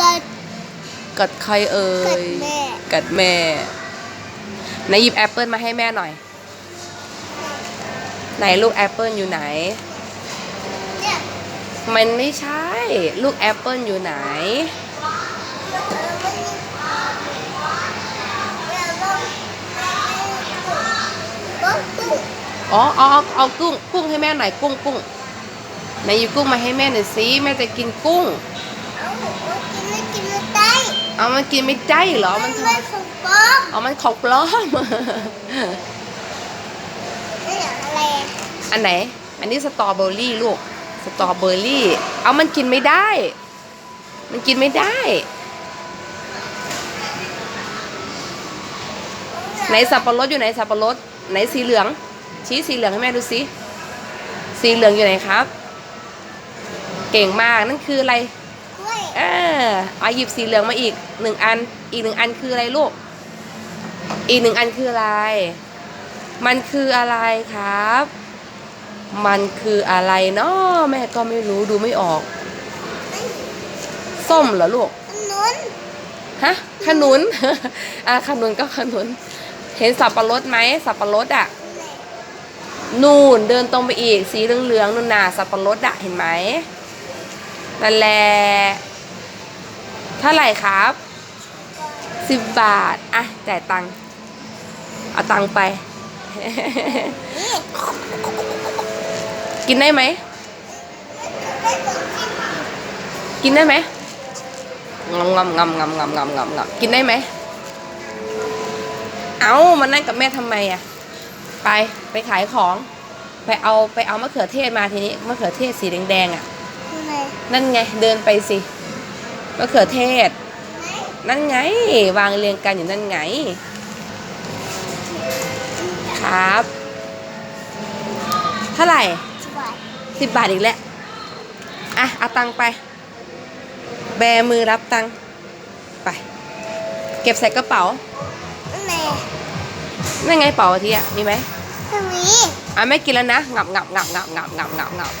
กัดกัดใครเอ่กัดยแม่กัดแม่ไหนหยิบแอปเปิลมาให้แม่หน่อย ไหนลูกแอปเปิลอยู่ไหน เนี่ยมันไม่ใช่ ลูกแอปเปิลอยู่ไหนมันตุ๊กอ๋อเอาเอาเอากุ้งกุ้งให้แม่หน่อยกุ้งกุ้งไหนหยิบกุ้งมาให้แม่หน่อยสิแม่จะกินกุ้งเอา กินไม่กินไม่ได้เอามันกินไม่ได้เหรอ มันทำไมไม่ของป๊อปเอามันของปลอมนี่อะไรอันไหน อันนี้สตรอเบอร์รี่ลูก สตรอเบอร์รี่ เอามันกินไม่ได้ มันกินไม่ได้ ไหนสับปะรดอยู่ไหนสับปะรด ไหนสีเหลือง ชี้สีเหลืองให้แม่ดูสิ สีเหลืองอยู่ไหนครับ เก่งมาก นั่นคืออะไรกล้วย เออเอาหยิบสีเหลืองมาอีกหนึ่งอัน อีกหนึ่งอันคืออะไรลูก อีกหนึ่งอันคืออะไร มันคืออะไรครับ มันคืออะไรเนาะแม่ก็ไม่รู้ดูไม่ออก ส้มเหรอลูก ขนุน ฮะ ขนุน อะขนุนก็ขนุน เห็นสับปะรดไหมสับปะรดอะ นู่นเดินตรงไปอีก สีเหลืองๆนู่นน่ะสับปะรดอะเห็นไหมนั่นแหละ เท่าไหร่ครับสิบบาท อะจ่ายตังค์เอาตังค์ไปนี่กินได้ไหมไม่ต้องกินกินได้ไหมงำงำงำงำงำงำงำงำกินได้ไหม เอามานั่งกับแม่ทำไมอะไปไปขายของ ไปเอาไปเอามะเขือเทศมาทีนี้มะเขือเทศสีแดงๆอะอะไรนั่นไงเดินไปสิ มะเขือเทศ นั่นไง วางเรียงกันอยู่นั่นไง ครับ เท่าไหร่สวัสดสิบบาทอีกแล้ว อะ เอาตังค์ไป แบมือรับตังค์ไป เก็บใส่กระเป๋าแม่นั่นไงเป๋าทีอะ มีไหมทำไมอะไม่กินแล้วนะ งับงับงับงับงับงับงับงับ